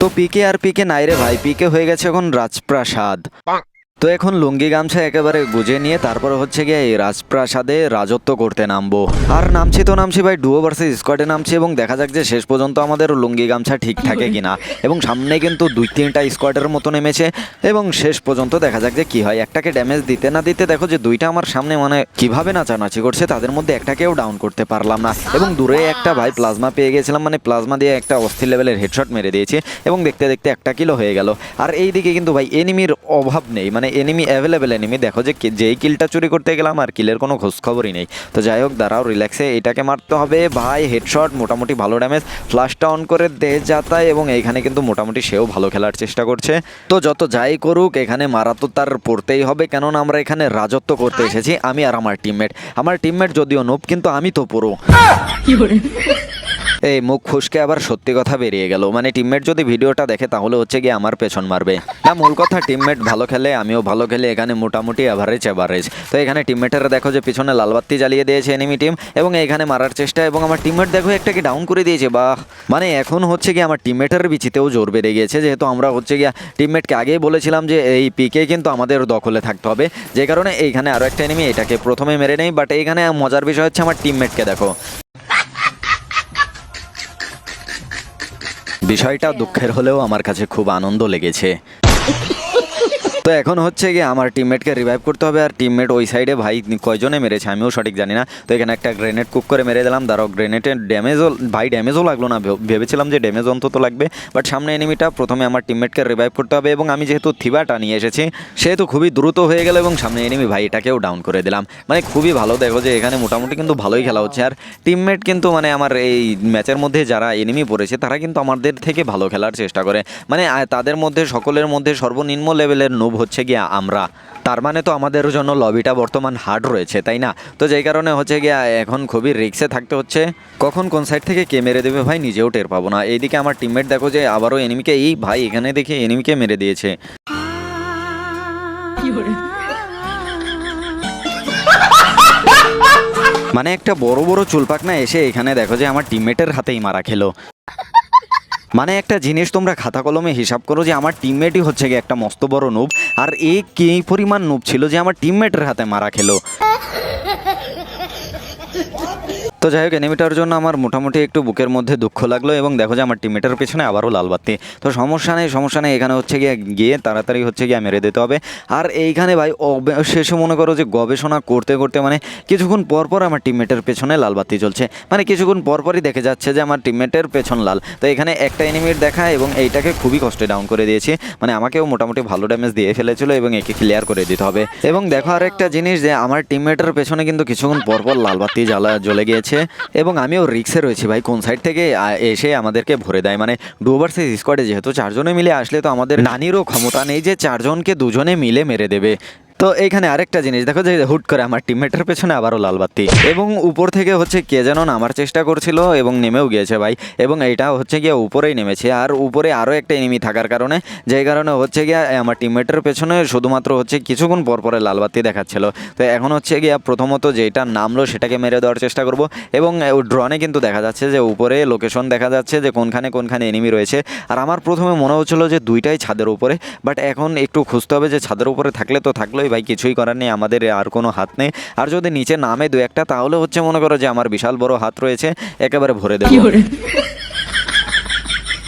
তো পিকে আর পিকে নাই রে ভাই। পিকে হয়ে গেছে এখন রাজপ্রাসাদ। তো এখন লুঙ্গি গামছা একেবারে গুজে নিয়ে তারপর হচ্ছে গিয়ে এই রাজপ্রাসাদে রাজত্ব করতে নামবো। আর নামছি তো নামছি ভাই ডুয়ো ভার্সেস স্কোয়াডে নামছি এবং দেখা যাক যে শেষ পর্যন্ত আমাদের লুঙ্গি গামছা ঠিক থাকে কিনা। এবং সামনে কিন্তু দুই তিনটা স্কোয়াডের মতো নেমেছে এবং শেষ পর্যন্ত দেখা যাক যে কি হয়। একটাকে ড্যামেজ দিতে না দিতে দেখো যে দুইটা আমার সামনে মানে কীভাবে নাচানাচি করছে তাদের মধ্যে একটাকেও ডাউন করতে পারলাম না। এবং দূরে একটা ভাই প্লাজমা পেয়ে গেছিলাম মানে প্লাজমা দিয়ে একটা অস্থির লেভেলের হেডশট মেরে দিয়েছি এবং দেখতে দেখতে একটা কিলো হয়ে গেল। আর এই দিকে কিন্তু ভাই এনিমির অভাব নেই মানে এনিমি অ্যাভেলেবেল এনিমি দেখো যে যেই কিলটা চুরি করতে গেলাম আর কিলের কোনো খোঁজ খবরই নেই। তো যাই হোক, দাঁড়াও রিল্যাক্সে এটাকে মারতে হবে। ভাই হেডশট মোটামুটি ভালো ড্যামেজ ফ্লাশটা অন করে দে যাতায় এবং এইখানে কিন্তু মোটামুটি সেও ভালো খেলার চেষ্টা করছে। তো যত যাই করুক, এখানে মারা তো তার পড়তেই হবে, কেননা আমরা এখানে রাজত্ব করতে এসেছি, আমি আর আমার টিমমেট আমার টিমমেট যদিও নোপ কিন্তু আমি তো পুরো। এই মুখ খুশকে আবার সত্যি কথা বেরিয়ে গেল। মানে টিমমেট যদি ভিডিওটা দেখে, তাহলে হচ্ছে গিয়ে আমার পেছন মারবে। না, মূল কথা টিমমেট ভালো খেলে, আমিও ভালো খেলে, এখানে মোটামুটি অ্যাভারেজ অ্যাভারেজ তো এখানে টিমমেটের দেখো যে পিছনে লালবাত্তি জ্বালিয়ে দিয়েছে এনিমি টিম এবং এখানে মারার চেষ্টা, এবং আমার টিমমেট দেখো একটাকে ডাউন করে দিয়েছে, বাহ! মানে এখন হচ্ছে গিয়ে আমার টিমমেটের বিচিতেও জোর বেড়ে গিয়েছে, যেহেতু আমরা হচ্ছে গিয়া টিমমেটকে আগেই বলেছিলাম যে এই পিকে কিন্তু আমাদের দখলে থাকতে হবে। যে কারণে এইখানে আরও একটা এনিমি এটাকে প্রথমে মেরে নেই বাট এইখানে মজার বিষয় হচ্ছে আমার টিমমেটকে দেখো। বিষয়টা দুঃখের হলেও আমার কাছে খুব আনন্দ লেগেছে। তো এখন হচ্ছে গিয়ে আমার টিমমেটকে রিভাইভ করতে হবে আর টিমমেট ওই সাইডে ভাই কয়জনে মেরেছে আমিও সঠিক জানি না। তো এখানে একটা গ্রেনেড কুক করে মেরে দিলাম। দাঁড়াও গ্রেনেডের ড্যামেজও ভাই ড্যামেজও লাগল না। ভেব- ভেবেছিলাম যে ড্যামেজ অন্তত লাগবে বাট সামনে এনিমিটা প্রথমে আমার টিমমেটকে রিভাইভ করতে হবে এবং আমি যেহেতু থিবাটা নিয়ে এসেছি সেহেতু খুবই দ্রুত হয়ে গেল এবং সামনে এনিমি ভাই এটাকেও ডাউন করে দিলাম। মানে খুবই ভালো, দেখো যে এখানে মোটামুটি কিন্তু ভালোই খেলা হচ্ছে। আর টিমমেট কিন্তু মানে আমার এই ম্যাচের মধ্যে যারা এনিমি পড়েছে, তারা কিন্তু আমাদের থেকে ভালো খেলার চেষ্টা করে। মানে তাদের মধ্যে, সকলের মধ্যে সর্বনিম্ন লেভেলের নোব হচ্ছে গিয়া আমরা। তার মানে তো আমাদের জন্য লবিটা বর্তমান হার্ড রয়েছে তাই না? তো যেই কারণে হচ্ছে গিয়া এখন খুবই রিক্সে থাকতে হচ্ছে। কখন কোন সাইড থেকে কে মেরে দেবে ভাই নিজেও টের পাবো না। এইদিকে আমার টিমমেট দেখো যে আবারও এনিমিকে এই ভাই এখানে দেখে এনিমিকে মেরে দিয়েছে। মানে একটা বড় বড় চুলপাক না এসে এখানে দেখো যে আমার টিমমেটের হাতেই মারা খেলো। মানে একটা জিনিস তোমরা খাতা কলমে হিসাব করো যে আমার টিমমেটই হচ্ছে গিয়ে একটা মস্ত বড় নোব আর এই কী পরিমাণ নোব ছিল যে আমার টিমমেটের হাতে মারা খেলো। তো যাই হোক, এনিমিটার জন্য আমার মোটামুটি একটু বুকের মধ্যে দুঃখ লাগল এবং দেখো যে আমার টিমমেটের পেছনে আবারও লাল বাতি তো সমস্যা নেই সমস্যা নেই, এখানে হচ্ছে গিয়ে গিয়ে তাড়াতাড়ি হচ্ছে গিয়ে মেরে দিতে হবে। আর এইখানে ভাই শেষে মনে করো যে গবেষণা করতে করতে মানে কিছুক্ষণ পর পর আমার টিমমেটের পেছনে লাল বাতি চলছে মানে কিছুক্ষণ পর পরই দেখে যাচ্ছে যে আমার টিমমেটের পেছন লাল। তো এখানে একটা এনিমির দেখা এবং এইটাকে খুবই কষ্টে ডাউন করে দিয়েছি। মানে আমাকেও মোটামুটি ভালো ড্যামেজ দিয়ে ফেলেছিল এবং একে ক্লিয়ার করে দিতে হবে। এবং দেখো আর একটা জিনিস যে, আমার টিমমেটের পেছনে কিন্তু কিছুক্ষণ পর পর লাল বাতি জ্বালা জ্বলে গিয়েছে। এবং আমিও রিক্সে রয়েছি। ভাই, কোন সাইড থেকে এসে আমাদেরকে ভরে দেয়? মানে ডুভার্সেস স্কোয়াডে যেহেতু চারজনে মিলে আসলে তো আমাদের নানিরও ক্ষমতা নেই যে চারজনকে দুজনে মিলে মেরে দেবে। তো এইখানে আরেকটা জিনিস, দেখো যে হুট করে আমার টিমমেটের পেছনে আবারও লাল বাতি। এবং উপর থেকে হচ্ছে কে যেন নামার চেষ্টা করছিল এবং নেমেও গিয়েছে ভাই। এবং এইটা হচ্ছে গিয়ে উপরেই নেমেছে। আর উপরে আরও একটা এনিমি থাকার কারণে, যেই কারণে হচ্ছে গিয়া আমার টিমমেটের পেছনে শুধুমাত্র হচ্ছে কিছুক্ষণ পর পরে লাল বাতি দেখাচ্ছিল। তো এখন হচ্ছে গিয়া প্রথমত যেটা নামলো সেটাকে মেরে দেওয়ার চেষ্টা করব। এবং ড্রনে কিন্তু দেখা যাচ্ছে যে উপরে লোকেশন দেখা যাচ্ছে যে কোনখানে কোনখানে এনিমি রয়েছে। আর আমার প্রথমে মনে হচ্ছিল যে দুইটাই ছাদের উপরে বাট এখন একটু খুঁজতে হবে যে ছাদের উপরে থাকলে তো থাকলোই ভাই কিছুই করার নেই আমাদের আর কোনো হাত নেই। আর যদি নিচে নামে দু একটা তাহলে হচ্ছে মনে করো যে আমার বিশাল বড় হাত রয়েছে একেবারে ভরে দেবো।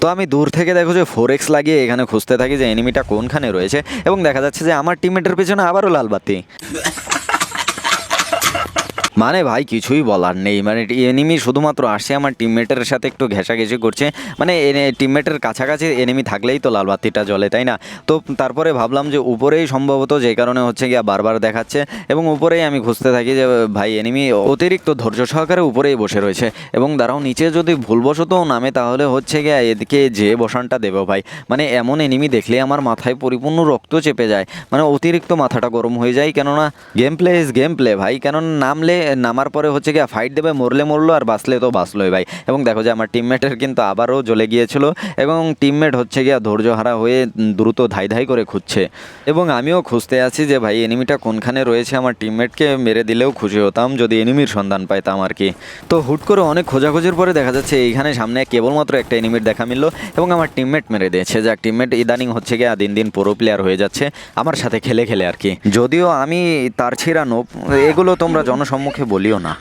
তো আমি দূর থেকে দেখো যে ফোর এক্স লাগিয়ে এখানে খুঁজতে থাকি যে এনিমিটা কোনখানে রয়েছে এবং দেখা যাচ্ছে যে আমার টিমমেটের পেছনে আবারও লাল বাতি। মানে ভাই, কিছুই বলার নেই। মানে এনিমি শুধুমাত্র আসছে আমার টিমমেটের সাথে একটু ঘেঁষাঘেঁষি করছে। মানে টিমমেটের কাছাকাছি এনিমি থাকলেই তো লাল বাতিটা জ্বলে, তাই না? তো তারপরে ভাবলাম যে উপরেই সম্ভবত যে কারণে হচ্ছে গিয়া বারবার দেখাচ্ছে এবং উপরেই আমি খুঁজতে থাকি যে, ভাই এনিমি অতিরিক্ত ধৈর্য সহকারে উপরেই বসে রয়েছে। এবং দাঁড়াও, নিচে যদি ভুলবশতও নামে তাহলে হচ্ছে গিয়া এদিকে যে বসানটা দেবো ভাই। মানে এমন এনিমি দেখলে আমার মাথায় পরিপূর্ণ রক্ত চেপে যায়। মানে অতিরিক্ত মাথাটা গরম হয়ে যায়। কেননা game play is game play ভাই। কেননা, নামলে নামার পরে হচ্ছে গিয়ে ফাইট দেবে, মরলে মরলো আর বাঁচলে তো বাঁচলোই ভাই। এবং দেখো যে আমার টিমমেটের কিন্তু আবারও জ্বলে গিয়েছিল এবং টিমমেট হচ্ছে গিয়ে ধৈর্য হারা হয়ে দ্রুত ধাই ধাই করে খুঁজছে। এবং আমিও খুঁজতে আছি যে ভাই এনিমিটা কোনখানে রয়েছে, আমার টিমমেটকে মেরে দিলেও খুশি হতাম যদি এনিমির সন্ধান পাইতাম আর কি। তো হুট করে অনেক খোঁজাখুঁজির পরে দেখা যাচ্ছে এইখানে সামনে কেবলমাত্র একটা এনিমির দেখা মিললো এবং আমার টিমমেট মেরে দিয়েছে। যাক টিমমেট ইদানিং হচ্ছে গিয়ে দিন দিন প্রো প্লেয়ার হয়ে যাচ্ছে, আমার সাথে খেলে খেলে আর কি। যদিও আমি তার ছিড়ানো এগুলো তোমরা জনসম্মুখে বলিও না।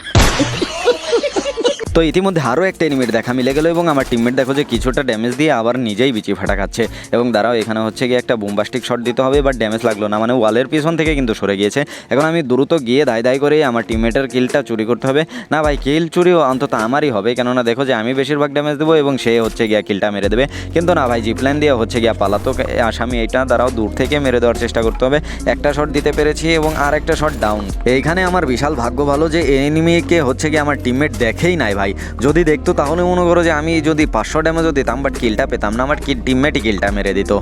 তো ইতিমধ্যে আরও একটা এনিমিট দেখা মিলে গেল এবং আমার টিমমেট দেখো যে কিছুটা ড্যামেজ দিয়ে আবার নিজেই বিচি ফাটা খাচ্ছে। এবং দাঁড়াও, এখানে হচ্ছে গিয়ে একটা বুম্বাস্টিক শট দিতে হবে বাট ড্যামেজ লাগল না। মানে ওয়ালের পিছন থেকে কিন্তু সরে গিয়েছে। এখন আমি দ্রুত গিয়ে দায় দায় করে আমার টিমমেটের কিলটা চুরি করতে হবে। না ভাই কিল চুরিও অন্তত আমারই হবে, কেননা দেখো যে আমি বেশিরভাগ ড্যামেজ দেবো এবং সে হচ্ছে গিয়া কিলটা মেরে দেবে। কিন্তু না ভাই জিপ্ল্যান দিয়ে হচ্ছে গিয়া পালাতক আসামি এইটা দ্বারাও দূর থেকে মেরে দেওয়ার চেষ্টা করতে হবে। একটা শট দিতে পেরেছি এবং আর একটা শট ডাউন এইখানে আমার বিশাল ভাগ্য ভালো যে এনিমিকে হচ্ছে গিয়ে আমার টিমমেট দেখেই নাই ভাই। যদি দেখতো তাহলে মনে করো যে আমি যদি পাঁচশো ড্যামেজও দিতাম বাট কিলটা পেতাম না, আমার কি টিমমেটই কিলটা মেরে দিত।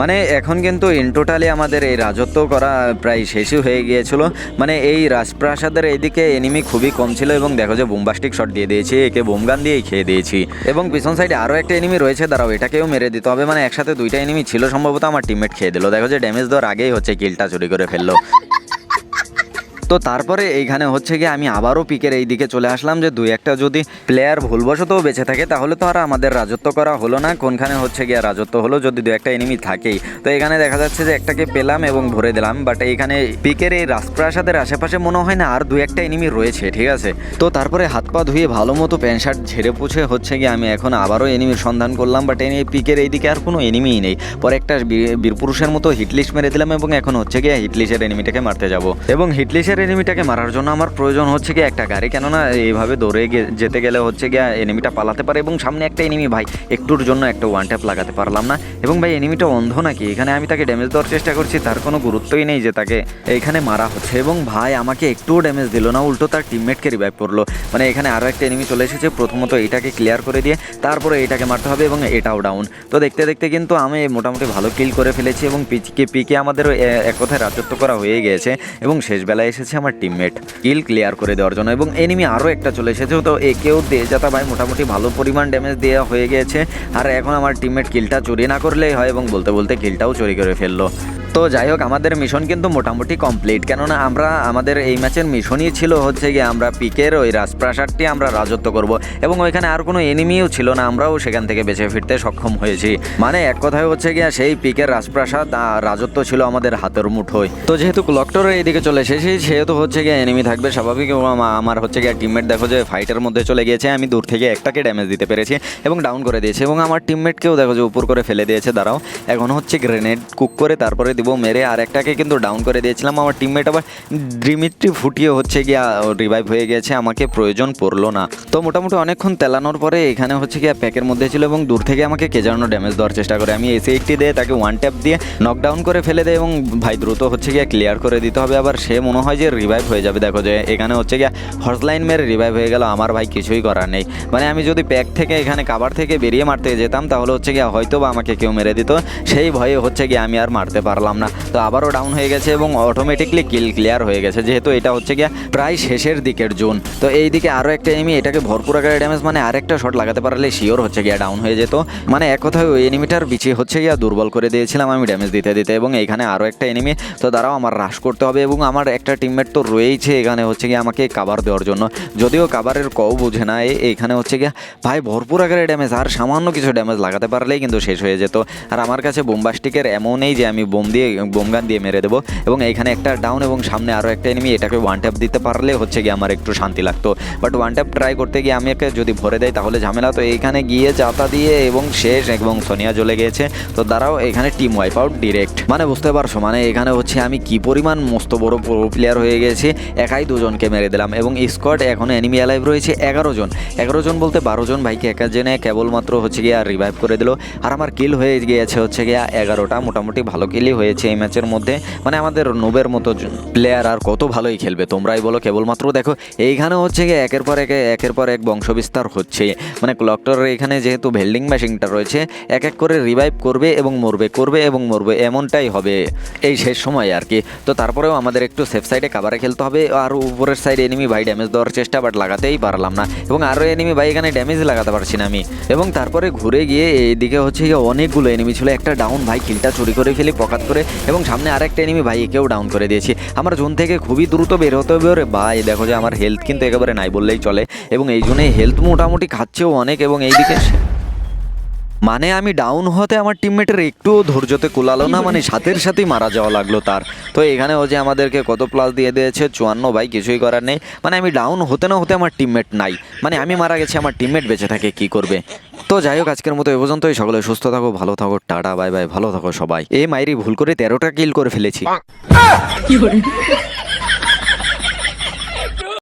মানে এখন কিন্তু ইন টোটালি আমাদের এই রাজত্ব করা প্রায় শেষই হয়ে গিয়েছিল। মানে এই রাজপ্রাসাদের এইদিকে এনিমি খুবই কম ছিল এবং দেখো যে বোমবাস্টিক শট দিয়ে দিয়েছি, একে বোমগান দিয়েই খেয়ে দিয়েছি। এবং পিছন সাইডে আরও একটা এনিমি রয়েছে, দাঁড়াও, এটাকেও মেরে দিতে হবে। মানে একসাথে দুইটা এনিমি ছিল, সম্ভবত আমার টিমমেট খেয়ে দিল। দেখো যে ড্যামেজ দেওয়ার আগেই হচ্ছে কিলটা চুরি করে ফেলল। তো তারপরে এইখানে হচ্ছে গিয়ে আমি আবারও পিকের এই দিকে চলে আসলাম যে দুই একটা যদি প্লেয়ার ভুলবশতও বেঁচে থাকে, তাহলে তো আর আমাদের রাজত্ব করা হলো না। কোনখানে হচ্ছে গিয়ে রাজত্ব হলো যদি দু একটা এনিমি থাকেই। তো এখানে দেখা যাচ্ছে যে একটাকে পেলাম এবং ভরে দিলাম বাট এইখানে পিকের এই রাজপ্রাসাদের আশেপাশে মনে হয় না আর দু একটা এনিমি রয়েছে, ঠিক আছে? তো তারপরে হাত পা ধুয়ে ভালো মতো প্যান্ট শার্ট ঝেড়ে পুছে হচ্ছে গিয়ে আমি এখন আবারও এনিমির সন্ধান করলাম বাট এনে পিকের এইদিকে আর কোনো এনিমিই নেই। পরে একটা বীরপুরুষের মতো হিটলিস্ট মেরে দিলাম এবং এখন হচ্ছে গিয়ে হিটলিস্টের এনিমিটাকে মারতে যাব। এবং হিটলিস্টের এনিমিটাকে মারার জন্য আমার প্রয়োজন হচ্ছে গিয়ে একটা গাড়ি। কেননা এইভাবে দৌড়ে যেতে গেলে হচ্ছে গিয়ে এনিমিটা পালাতে পারে এবং সামনে একটা এনিমি ভাই, একটুর জন্য একটা ওয়ান ট্যাপ লাগাতে পারলাম না। এবং ভাই এনিমিটা অন্ধ নাকি? এখানে আমি তাকে ড্যামেজ দেওয়ার চেষ্টা করছি, তার কোনো গুরুত্বই নেই যে তাকে এখানে মারা হচ্ছে। এবং ভাই, আমাকে একটুও ড্যামেজ দিল না, উল্টো তার টিমমেটকে রিভাইভ করল। মানে এখানে আরও একটা এনিমি চলে এসেছে, প্রথমত এটাকে ক্লিয়ার করে দিয়ে, তারপরে এটাকে মারতে হবে এবং এটাও ডাউন তো দেখতে দেখতে কিন্তু আমি মোটামুটি ভালো কিল করে ফেলেছি এবং পিকে পিকে আমাদের এক কথায় রাজত্ব করা হয়ে গিয়েছে। এবং শেষ বেলায় এসেছে আমার টিমমেট কিল ক্লিয়ার করে দেওয়ার জন্য এবং এনিমি আরও একটা চলে এসেছে। তো একেও দিয়ে যাতা ভাই, মোটামুটি ভালো পরিমাণ ড্যামেজ দেওয়া হয়ে গেছে আর এখন আমার টিমমেট কিলটা চুরি না করলেই হয় এবং বলতে বলতে কিলটাও চুরি করে ফেলল। তো যাই হোক, আমাদের মিশন কিন্তু মোটামুটি কমপ্লিট কেননা আমরা, আমাদের এই ম্যাচের মিশনই ছিল হচ্ছে গিয়ে আমরা পিকের ওই রাজপ্রাসাদটি আমরা রাজত্ব করব এবং ওইখানে আর কোনো এনিমিও ছিল না, আমরাও সেখান থেকে বেঁচে ফিরতে সক্ষম হয়েছি। মানে এক কথায় হচ্ছে গিয়ে সেই পিকের রাজপ্রাসাদ রাজত্ব ছিল আমাদের হাতের মুঠোয়। তো যেহেতু ক্লকটরের এইদিকে চলে এসেছি, সেহেতু হচ্ছে গিয়ে এনিমি থাকবে স্বাভাবিক এবং আমার হচ্ছে গিয়ে টিমমেট দেখো যে ফাইটের মধ্যে চলে গিয়েছে, আমি দূর থেকে একটাকে ড্যামেজ দিতে পেরেছি এবং ডাউন করে দিয়েছি এবং আমার টিমমেটকেও দেখো যে উপর করে ফেলে দিয়েছে, দাঁড়াও। এখন হচ্ছে গ্রেনেড কুক করে তারপরে দিব, মেরে আর একটাকে কিন্তু ডাউন করে দিয়েছিলাম। আমার টিমমেট আবার ড্রিমিট্রি ফুটিয়ে হচ্ছে গিয়া রিভাইভ হয়ে গেছে, আমাকে প্রয়োজন পড়ল না। তো মোটামুটি অনেকক্ষণ তেলানোর পরে এখানে হচ্ছে গিয়া প্যাকের মধ্যে ছিল এবং দূর থেকে আমাকে কে যেন ড্যামেজ দেওয়ার চেষ্টা করে। আমি এসে একটি দিয়ে তাকে ওয়ান ট্যাপ দিয়ে নকডাউন করে ফেলে দেয় এবং ভাই দ্রুত হচ্ছে গিয়া ক্লিয়ার করে দিতে হবে। আবার সে মনে হয় যে রিভাইভ হয়ে যাবে। দেখো যে এখানে হচ্ছে গিয়া হর্সলাইন মেরে রিভাইভ হয়ে গেল। আমার ভাই কিছুই করার নেই। মানে আমি যদি প্যাক থেকে এখানে কাবার থেকে বেরিয়ে মারতে যেতাম, তাহলে হচ্ছে গিয়া হয়তো বা আমাকে কেউ মেরে দিত। সেই ভয়ে হচ্ছে গিয়ে আমি আর মারতে পারলাম না। তো আবারও ডাউন হয়ে গেছে এবং অটোমেটিকলি কিল ক্লিয়ার হয়ে গেছে। যেহেতু এটা হচ্ছে গিয়ে প্রায় শেষের দিকের জোন তো এই দিকে আরও একটা এনিমি এটাকে ভরপুর আকারে ড্যামেজ মানে আরেকটা শট লাগাতে পারলে শিওর হচ্ছে গিয়া ডাউন হয়ে যেত। মানে এক কথায় ওই এনিমিটার বিছিয়ে হচ্ছে গিয়া দুর্বল করে দিয়েছিলাম আমি ড্যামেজ দিতে দিতে এবং এইখানে আরও একটা এনিমি তো দ্বারাও আমার হ্রাস করতে হবে এবং আমার একটা টিমমেট তো রয়েইছে এখানে হচ্ছে গিয়ে আমাকে কাবার দেওয়ার জন্য। যদিও কাবারের কও বুঝে না এইখানে হচ্ছে গিয়া ভাই ভরপুর আকারে ড্যামেজ আর সামান্য কিছু ড্যামেজ লাগাতে পারলেই কিন্তু শেষ হয়ে যেত। আর আমার কাছে বোমবাস্টিকের এমন নেই যে আমি বোম দিয়ে বোম গান দিয়ে মেরে দেবো। এবং এইখানে একটা ডাউন এবং সামনে আরও একটা এনিমি এটাকে ওয়ান ট্যাপ দিতে পারলে হচ্ছে গিয়ে আমার একটু শান্তি লাগতো। বাট ওয়ান ট্যাপ ট্রাই করতে গিয়ে আমি একে যদি ভরে দেয় তাহলে ঝামেলা। তো এইখানে গিয়ে চাতা দিয়ে এবং শেষ এবং সোনিয়া জ্বলে গিয়েছে। তো দাঁড়াও, এখানে টিম ওয়াইপ আউট ডিরেক্ট মানে বুঝতে পারছ মানে এখানে হচ্ছে আমি কি পরিমাণ মস্ত বড় প্রো প্লেয়ার হয়ে গেছি একাই দুজনকে মেরে দিলাম এবং স্কোয়াড এখন এনিমি অ্যালাইভ রয়েছে এগারো জন। এগারো জন বলতে বারো জন ভাইকে একা জেনে কেবলমাত্র হচ্ছে গিয়ে আর রিভাইভ করে দিল। আর আমার কিল হয়ে গিয়েছে হচ্ছে গিয়া এগারোটা। মোটামুটি ভালো কিলই হয়ে পেয়েছে এই ম্যাচের মধ্যে। মানে আমাদের নোবের মতো প্লেয়ার আর কত ভালোই খেলবে, তোমরাই বলো। কেবলমাত্র দেখো, এইখানে হচ্ছে গিয়ে একের পর একে, একের পর এক বংশবিস্তার হচ্ছে। মানে ক্লকটরের এখানে যেহেতু ভেল্ডিং মেশিনটা রয়েছে, এক এক করে রিভাইভ করবে এবং মরবে, করবে এবং মরবে, এমনটাই হবে এই শেষ সময় আর কি। তো তারপরেও আমাদের একটু সেফ সাইডে কাভারে খেলতে হবে, আর উপরের সাইডে এনিমি ভাই ড্যামেজ দেওয়ার চেষ্টা বাট লাগাতেই পারলাম না। এবং আরও এনিমি ভাই এখানে ড্যামেজ লাগাতে পারছি না আমি। এবং তারপরে ঘুরে গিয়ে এইদিকে হচ্ছে অনেকগুলো এনিমি ছিল, একটা ডাউন ভাই কিলটা চুরি করে ফেলি, পকাত করে এবং সামনে আরেকটা এনিমি ভাই একেও ডাউন করে দিয়েছি। আমার জোন থেকে খুবই দ্রুত বের হতে হবে ওরে ভাই। দেখো যে আমার হেলথ কিন্তু একেবারে নাই বললেই চলে এবং এই জন্যই হেলথ মোটামুটি খাচ্ছেও অনেক এবং এইদিকে মানে আমি ডাউন হতে আমার টিমমেটের একটুও ধৈর্যতে কুলালো না মানে সাথের সাথেই মারা যাওয়া লাগল তার। তো এখানে ও যে আমাদেরকে কত প্লাস দিয়ে দিয়েছে, চুয়ান্ন ভাই, কিছুই করার নেই। মানে আমি ডাউন হতে না হতে আমার টিমমেট নাই। মানে আমি মারা গেছি, আমার টিমমেট বেঁচে থাকে, কি করবে? তো যাই হোক, আজকের মতো এ পর্যন্তই। সকলে সুস্থ থাকো, ভালো থাকো, টাটা, বাই বাই, ভালো থাকো সবাই। এ মাইরি ভুল করে তেরোটা কিল করে ফেলেছি।